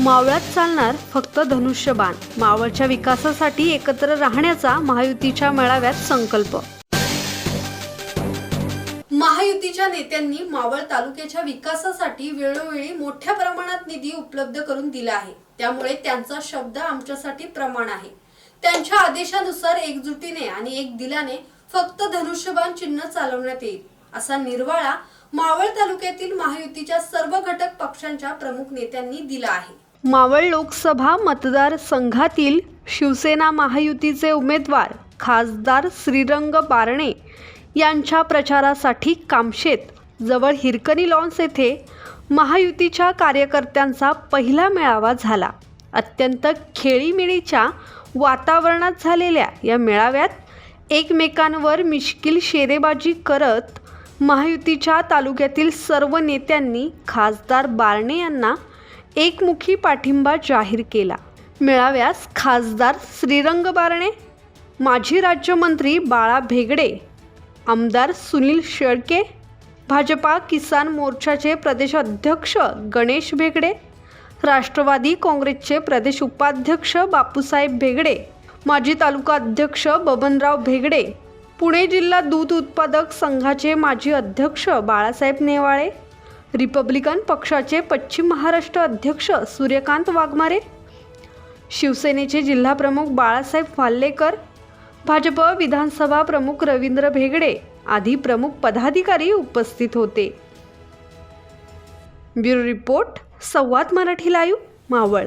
मावळात चालणार फक्त धनुष्यबाण. मावळच्या विकासासाठी एकत्र राहण्याचा महायुतीच्या मेळाव्यात संकल्प. महायुतीच्या नेत्यांनी मावळ तालुक्याच्या विकासासाठी वेळोवेळी मोठ्या प्रमाणात निधी उपलब्ध करून दिला आहे. त्यामुळे त्यांचा शब्द आमच्यासाठी प्रमाण आहे. त्यांच्या आदेशानुसार एकजुटीने आणि एक दिलाने फक्त धनुष्यबाण चिन्ह चालवण्यात येईल असा निर्वाळा मावळ तालुक्यातील महायुतीच्या सर्व घटक पक्षांच्या प्रमुख नेत्यांनी दिला आहे. मावळ लोकसभा मतदारसंघातील शिवसेना महायुतीचे उमेदवार खासदार श्रीरंग बारणे यांच्या प्रचारासाठी कामशेत जवळ हिरकणी लॉन्स येथे महायुतीच्या कार्यकर्त्यांचा पहिला मेळावा झाला. अत्यंत खेळीमेळीच्या वातावरणात झालेल्या या मेळाव्यात एकमेकांवर मिश्किल शेरेबाजी करत महायुतीच्या तालुक्यातील सर्व नेत्यांनी खासदार बारणे यांना एकमुखी पाठिंबा जाहीर केला. मेळाव्यास खासदार श्रीरंग बारणे माजी राज्यमंत्री बाळा भेगडे आमदार सुनील शेळके भाजपा किसान मोर्चाचे प्रदेशाध्यक्ष गणेश भेगडे राष्ट्रवादी काँग्रेसचे प्रदेश उपाध्यक्ष बापूसाहेब भेगडे माजी तालुका अध्यक्ष बबनराव भेगडे पुणे जिल्हा दूध उत्पादक संघाचे माजी अध्यक्ष बाळासाहेब नेवाळे रिपब्लिकन पक्षाचे पश्चिम महाराष्ट्र अध्यक्ष सूर्यकांत वाघमारे शिवसेनेचे जिल्हाप्रमुख बाळासाहेब फाल्लेकर भाजप विधानसभा प्रमुख रवींद्र भेगडे आदी प्रमुख पदाधिकारी उपस्थित होते. Bureau report Samvad Marathi live Maval.